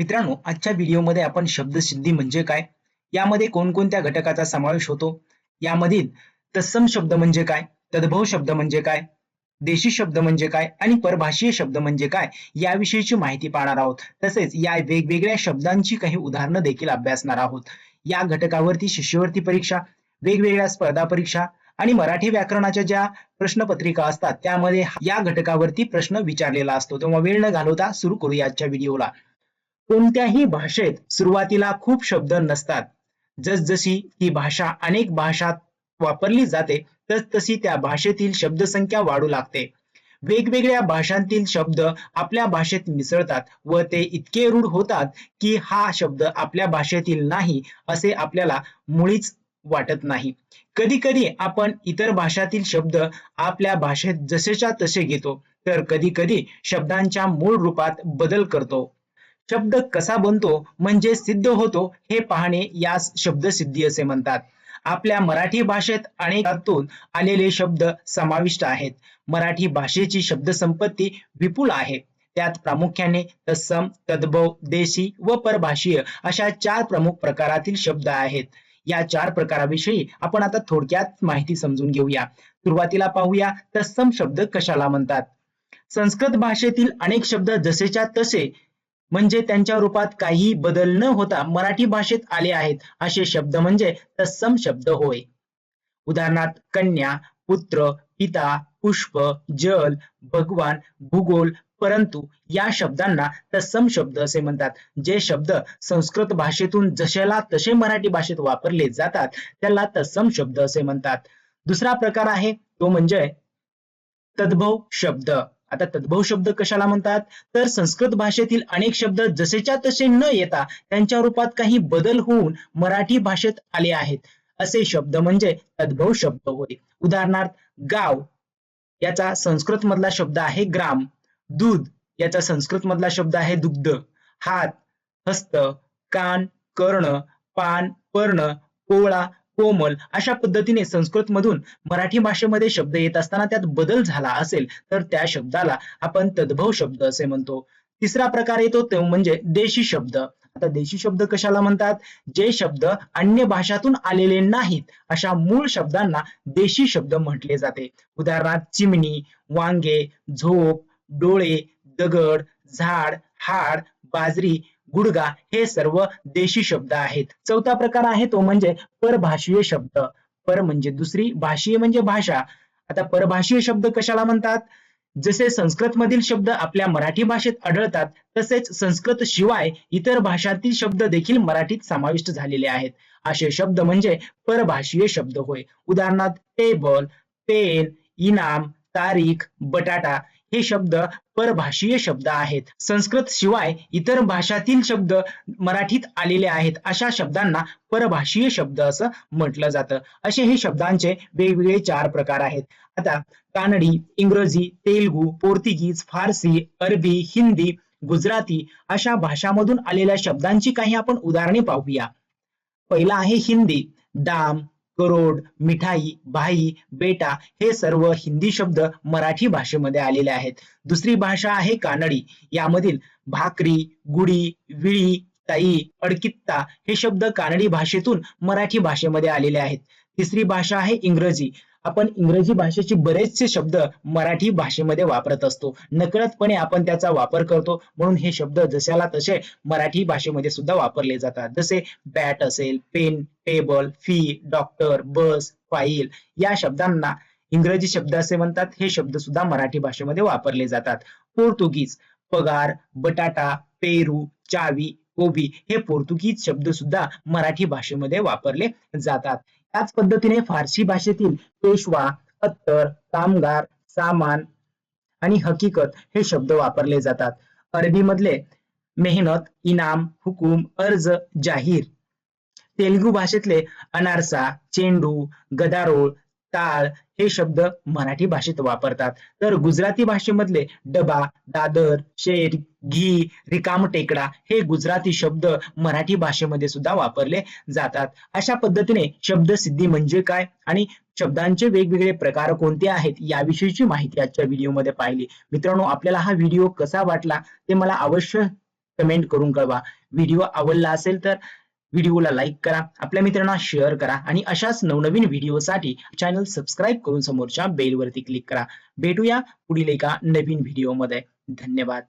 मित्रांनो आजच्या व्हिडिओमध्ये आपण शब्दसिद्धी म्हणजे काय? यामध्ये कोणकोणत्या घटकाचा समावेश होतो? यामधील तत्सम शब्द म्हणजे काय? तद्भव शब्द म्हणजे काय? देशी शब्द म्हणजे काय? आणि परभाषीय शब्द म्हणजे काय? याविषयीची माहिती पाहणार आहोत. तसेच या वेगवेगळ्या शब्दांची काही उदाहरणं देखील अभ्यासणार आहोत. या घटकावरती शिष्यवृत्ती परीक्षा वेगवेगळ्या स्पर्धा परीक्षा आणि मराठी व्याकरणाच्या ज्या प्रश्नपत्रिका असतात त्यामध्ये या घटकावरती प्रश्न विचारलेला असतो. तेव्हा वेळ न घालवता सुरू करूया आजच्या व्हिडिओला. कोणत्याही भाषेत सुरुवातीला खूप शब्द नसतात. जसजशी ही भाषा अनेक भाषात वापरली जाते तसतशी त्या भाषेतील शब्दसंख्या वाढू लागते. वेगवेगळ्या भाषांतील शब्द आपल्या भाषेत मिसळतात व ते इतके रूढ होतात की हा शब्द आपल्या भाषेतील नाही असे आपल्याला मुळीच वाटत नाही. कधी कधी आपण इतर भाषातील शब्द आपल्या भाषेत जसेच्या तसे घेतो तर कधी कधी शब्दांच्या मूळ रूपात बदल करतो. शब्द कसा बनतो म्हणजे सिद्ध होतो हे पाहणे यास शब्दसिद्धी असे म्हणतात. आपल्या मराठी भाषेत अनेकातून आलेले शब्द समाविष्ट आहेत. मराठी भाषेची शब्दसंपत्ती विपुल आहे. त्यात प्रामुख्याने तत्सम तद्भव देशी व परभाषीय अशा चार प्रमुख प्रकारातील शब्द आहेत. या चार प्रकाराविषयी आपण आता थोडक्यात माहिती समजून घेऊया. सुरुवातीला पाहूया तत्सम शब्द कशाला म्हणतात. संस्कृत भाषेतील अनेक शब्द जसेच्या तसे म्हणजे त्यांच्या रूपात काही बदल न होता मराठी भाषेत आले आहेत. असे शब्द म्हणजे तत्सम शब्द होय. उदाहरणार्थ कन्या पुत्र पिता पुष्प जल भगवान भूगोल परंतु या शब्दांना तत्सम शब्द असे म्हणतात. जे शब्द संस्कृत भाषेतून जशाला तसे मराठी भाषेत वापरले जातात त्याला तत्सम शब्द असे म्हणतात. दुसरा प्रकार आहे तो म्हणजे तद्भव शब्द. आता तद्भव शब्द कशाला म्हणतात? तर संस्कृत भाषेतील अनेक शब्द जसेच्या तसे न येता त्यांच्या रूपात काही बदल होऊन मराठी भाषेत आले आहेत. असे शब्द म्हणजे तद्भव शब्द होय. उदाहरणार्थ गाव याचा संस्कृत मधला शब्द आहे ग्राम. दूध याचा संस्कृत मधला शब्द आहे दुग्ध. हात हस्त कान कर्ण पान पर्ण कोवळा कोमल अशा पद्धतीने संस्कृत मधून मराठी भाषेमध्ये शब्द येत असताना त्यात बदल झाला असेल तर त्या शब्दाला आपण तद्भव शब्द असे म्हणतो. तिसरा प्रकार येतो तो म्हणजे देशी शब्द. आता देशी शब्द कशाला म्हणतात? जे शब्द अन्य भाषातून आलेले नाहीत अशा मूळ शब्दांना देशी शब्द म्हटले जाते. उदाहरणार्थ चिमणी वांगे झोप डोळे दगड झाड हाड बाजरी गुडगा हे सर्व देशी शब्द आहेत. चौथा प्रकार आहे तो म्हणजे परभाषीय शब्द. पर म्हणजे दुसरी भाषीय म्हणजे भाषा. आता परभाषीय शब्द कशाला म्हणतात? जसे संस्कृत मधील शब्द आपल्या मराठी भाषेत आढळतात तसेच संस्कृत शिवाय इतर भाषातील शब्द देखील मराठीत समाविष्ट झालेले आहेत. असे शब्द म्हणजे परभाषीय शब्द होय. उदाहरणार्थ टेबल पेन इनाम तारीख बटाटा हे शब्द परभाषीय शब्द आहेत. संस्कृत शिवाय इतर भाषातील शब्द मराठीत आलेले आहेत. अशा शब्दांना परभाषीय शब्द असं म्हटलं जातं. असे हे शब्दांचे वेगवेगळे चार प्रकार आहेत. आता कानडी इंग्रजी तेलगू पोर्तुगीज फारसी अरबी हिंदी गुजराती अशा भाषामधून आलेल्या शब्दांची काही आपण उदाहरणे पाहूया. पहिला आहे हिंदी. दाम करोड मिठाई भाई बेटा हे सर्व हिंदी शब्द मराठी भाषेमध्ये आलेले आहेत. दुसरी भाषा आहे कानडी. यामधील भाकरी गुडी विळी ताई अडकित्ता हे शब्द कानडी भाषेतून मराठी भाषेमध्ये आलेले आहेत. तिसरी भाषा आहे इंग्रजी. आपण इंग्रजी भाषेचे बरेचसे शब्द मराठी भाषेमध्ये वापरत असतो. नकळतपणे आपण त्याचा वापर करतो. म्हणून हे शब्द जशाला तसे मराठी भाषेमध्ये सुद्धा वापरले जातात. जसे बॅट असेल pen table fee doctor bus file या शब्दांना इंग्रजी शब्द असे म्हणतात. हे शब्द सुद्धा मराठी भाषेमध्ये वापरले जातात. पोर्तुगीज पगार बटाटा पेरू चावी कोबी हे पोर्तुगीज शब्द सुद्धा मराठी भाषेमध्ये वापरले जातात. त्याच पद्धतीने फारसी भाषेतील पेशवा अत्तर कामगार सामान आणि हकीकत हे शब्द वापरले जातात. अरबी मधले मेहनत इनाम हुकूम अर्ज जाहीर. तेलुगू भाषेतले अनारसा चेंडू गदारोळ टाळ हे शब्द मराठी भाषेत वापरतात. तर गुजराती भाषेमधले डबा दादर शेर घी रिकाम टेकडा हे गुजराती शब्द मराठी भाषेमध्ये सुद्धा वापरले जातात. अशा पद्धतीने शब्दसिद्धी म्हणजे काय आणि शब्दांचे वेगवेगळे प्रकार कोणते आहेत याविषयीची माहिती आजच्या व्हिडिओमध्ये पाहिली. मित्रांनो आपल्याला हा व्हिडिओ कसा वाटला ते मला अवश्य कमेंट करून कळवा. व्हिडिओ आवडला असेल तर व्हिडिओला लाईक करा आपल्या मित्रांना शेअर करा आणि अशाच नवनवीन व्हिडिओसाठी चॅनल सबस्क्राईब करून समोरच्या बेलवरती क्लिक करा. भेटूया पुढील एका नवीन व्हिडिओमध्ये धन्यवाद.